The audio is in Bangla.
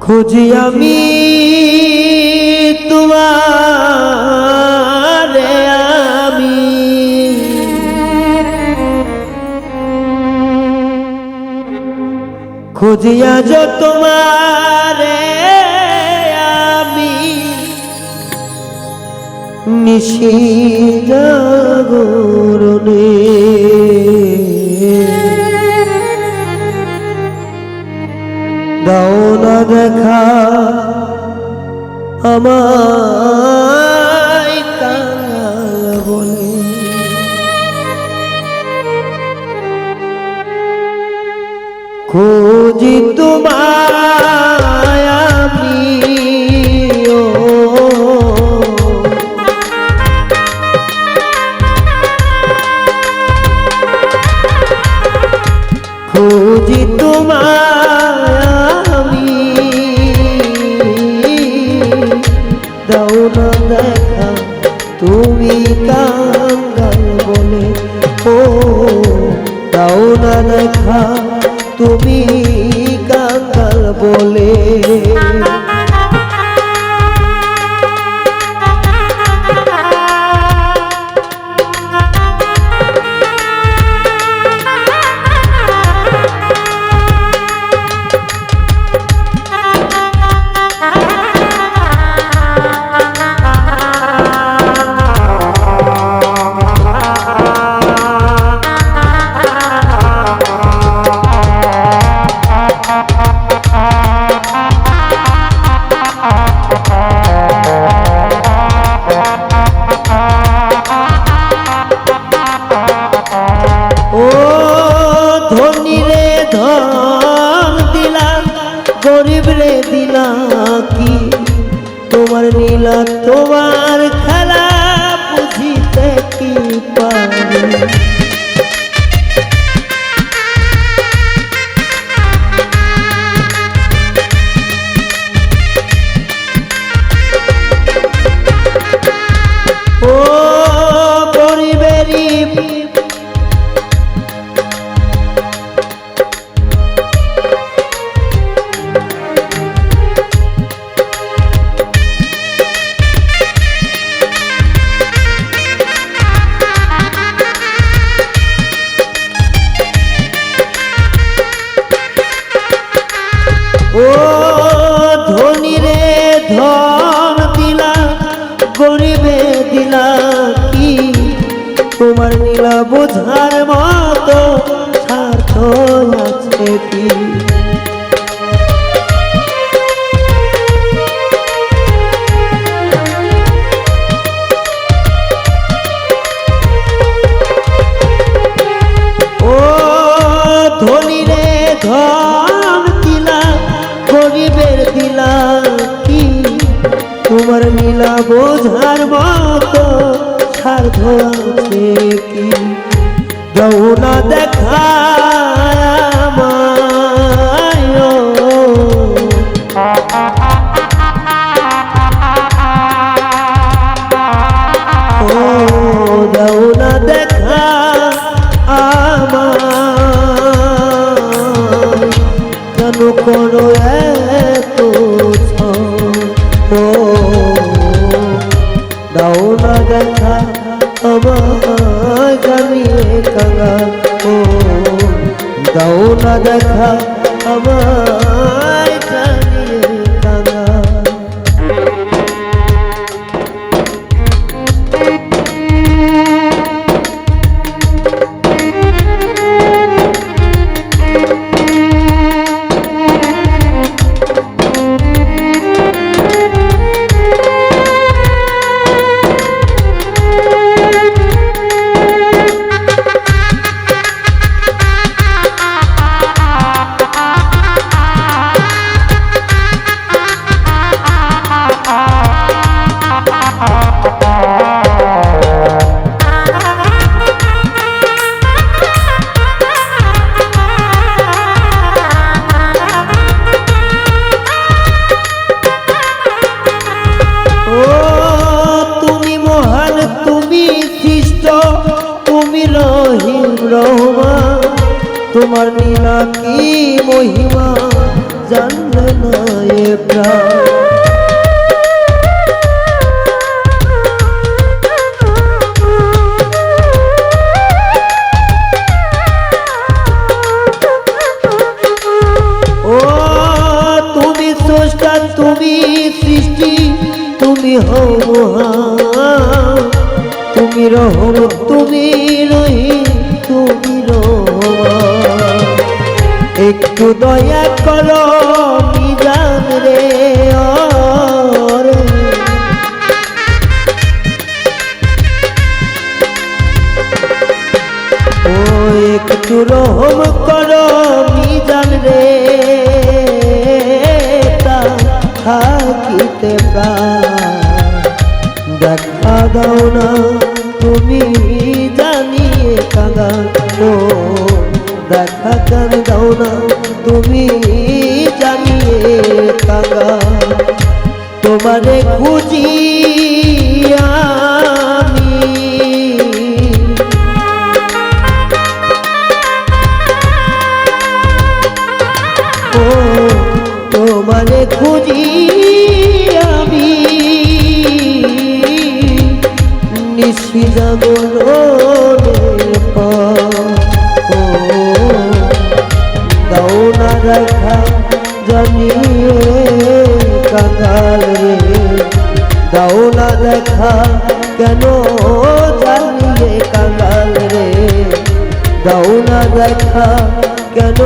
খুঁজি আমি তোমার আমি। খুঁজিয়া যো তোমার আমি। নিশি জাগরণে। দেখা কাল বলে। খুঁজি তোমায় না দেখা তুমি কাঙ্গাল বলে ও দাও না দেখা তুমি কাঙ্গাল বলে। পারি ও ধন দিলা গরিবে দিলা কি? তোমার নীলা বোঝার মতো বোঝার মতো সার্ধ আছে কি? আমার জানিয়ে কাঙা ও দাও দেখা আমার তোমার নীলা কি মহিমা? জানলে না তুমি প্রাণ। তুমি সৃষ্টি, তুমি হও মহা তুমি রহম তুমি রহিম। একটু দয়া করো মিজান রে। ও, একটু রহম করো মিজান রে থাকিতে দেখা দাও না, তুমি জানিয়ে কাঁদা ও দেখা না তুমি জানিয়ে কাঁদা। তোমারে খুঁজি তোমারে খুঁজি আমি। দেখা জানিয়ে কাঙাল রে। দাও না দেখা, কেন জানিয়ে কাঙাল রে? দাও না দেখা, কেন